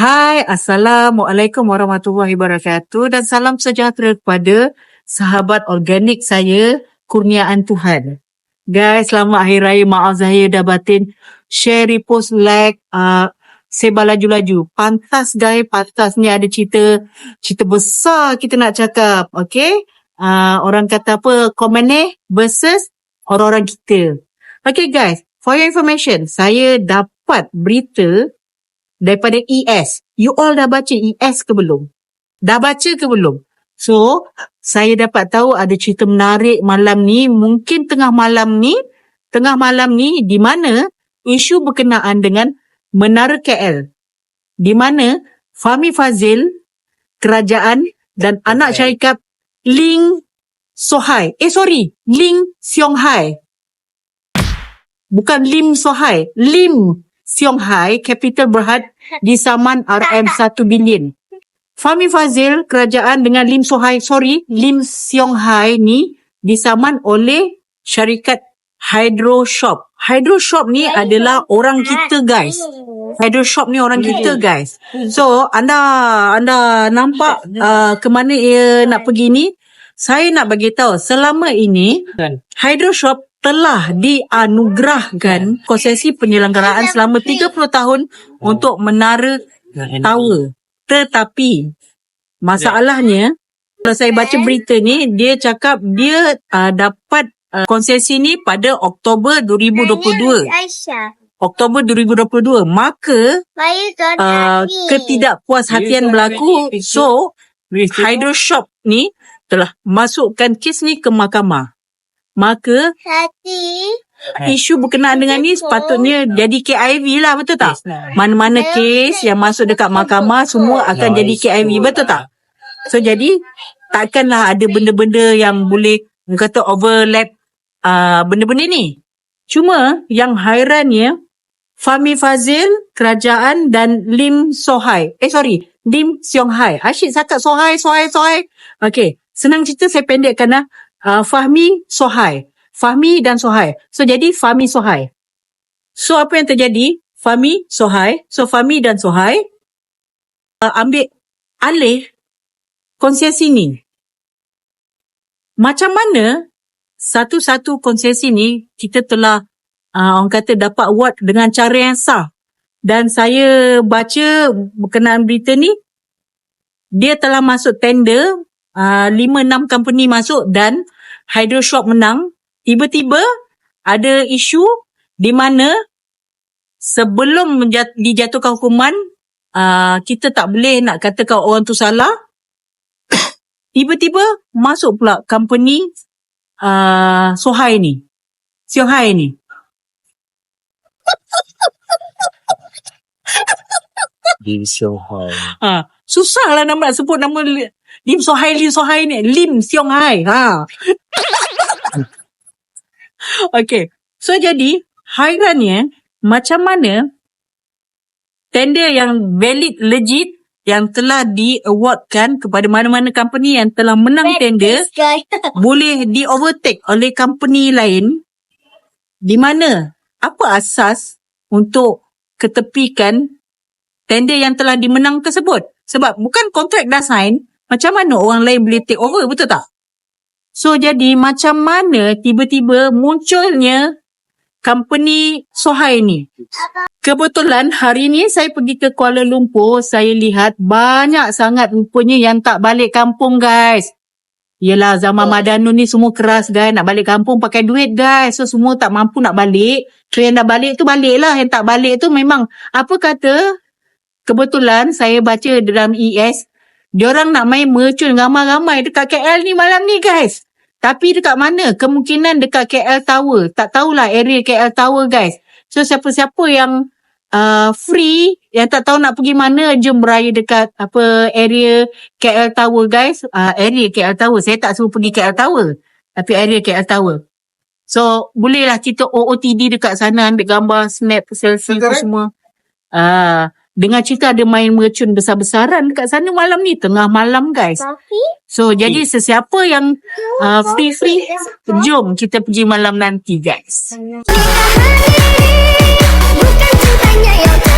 Hai, Assalamualaikum warahmatullahi wabarakatuh dan salam sejahtera kepada sahabat organik saya, kurniaan Tuhan. Guys, selamat Hari Raya Maaf Zahir dah batin. Share, repost, like, uh, sebar laju-laju. Pantas guys, pantas ni ada cerita, cerita besar kita nak cakap. Okay? Uh, orang kata apa, komen ni versus orang-orang kita. Okay guys, for your information, saya dapat berita daripada ES. You all dah baca ES ke belum? Dah baca ke belum? So, saya dapat tahu ada cerita menarik malam ni. Mungkin tengah malam ni, tengah malam ni di mana isu berkenaan dengan Menara KL. Di mana Fahmi Fazil, kerajaan dan anak syarikat Ling Sohai. Eh sorry, Ling Siong Hai. Bukan Lim Sohai, Lim Siong Hai, Capital Berhad di saman RM1 bilion. Fahmi Fazil, kerajaan dengan Lim Sohai, sorry, Lim Siong Hai ni disaman oleh syarikat Hydro Shop. Hydro Shop ni adalah orang kita guys. Hydro Shop ni orang kita guys. So, anda anda nampak uh, ke mana ia nak pergi ni? Saya nak bagi tahu selama ini Hydro Shop telah dianugerahkan konsesi penyelenggaraan selama 30 tahun untuk menara tower. Tetapi masalahnya kalau saya baca berita ni dia cakap dia uh, dapat uh, konsesi ni pada Oktober 2022. Aisyah. Oktober 2022 maka uh, ketidakpuashatian berlaku so Hydro Shop ni telah masukkan kes ni ke mahkamah. Maka Hati. isu berkenaan dengan ni sepatutnya jadi KIV lah betul tak? Mana-mana kes yang masuk dekat mahkamah semua akan jadi KIV betul tak? So jadi takkanlah ada benda-benda yang boleh kata overlap uh, benda-benda ni. Cuma yang hairannya Fahmi Fazil, kerajaan dan Lim Sohai. Eh sorry, Lim Siong Hai. Asyik cakap Sohai, Sohai, Sohai. Okay, senang cerita saya pendekkan lah. Uh, Fahmi Sohai. Fahmi dan Sohai. So jadi Fahmi Sohai. So apa yang terjadi? Fahmi Sohai. So Fahmi dan Sohai uh, ambil alih konsesi ni. Macam mana satu-satu konsesi ni kita telah uh, orang kata dapat award dengan cara yang sah. Dan saya baca berkenaan berita ni dia telah masuk tender uh, 5-6 company masuk dan Hydro Shop menang. Tiba-tiba ada isu di mana sebelum menjat- dijatuhkan hukuman uh, kita tak boleh nak katakan orang tu salah. Tiba-tiba masuk pula company uh, Sohai ni. Sohai ni. Lim Siong Hai. Ha, susah lah nama nak sebut nama Li- Lim Sohai, Lim Sohai ni. Lim Siong Hai. Ha. okay. So jadi, hairannya macam mana tender yang valid, legit yang telah di-awardkan kepada mana-mana company yang telah menang tender boleh di-overtake oleh company lain di mana apa asas untuk ketepikan tender yang telah dimenang tersebut. Sebab bukan kontrak dah sign, macam mana orang lain boleh take over, betul tak? So jadi macam mana tiba-tiba munculnya company Sohai ni? Kebetulan hari ni saya pergi ke Kuala Lumpur, saya lihat banyak sangat rupanya yang tak balik kampung guys. Yelah zaman Madanu ni semua keras guys. Nak balik kampung pakai duit guys. So semua tak mampu nak balik. So yang dah balik tu balik lah. Yang tak balik tu memang apa kata kebetulan saya baca dalam ES diorang nak main mercun ramai-ramai dekat KL ni malam ni guys. Tapi dekat mana? Kemungkinan dekat KL Tower. Tak tahulah area KL Tower guys. So siapa-siapa yang uh, free yang tak tahu nak pergi mana jom beraya dekat apa area KL Tower guys uh, area KL Tower saya tak suruh pergi KL Tower tapi area KL Tower so bolehlah kita OOTD dekat sana ambil gambar snap selfie tu semua uh, dengan cerita ada main mercun besar-besaran dekat sana malam ni tengah malam guys. So jadi sesiapa yang uh, free-free jom kita pergi malam nanti guys. Bukan cintanya yang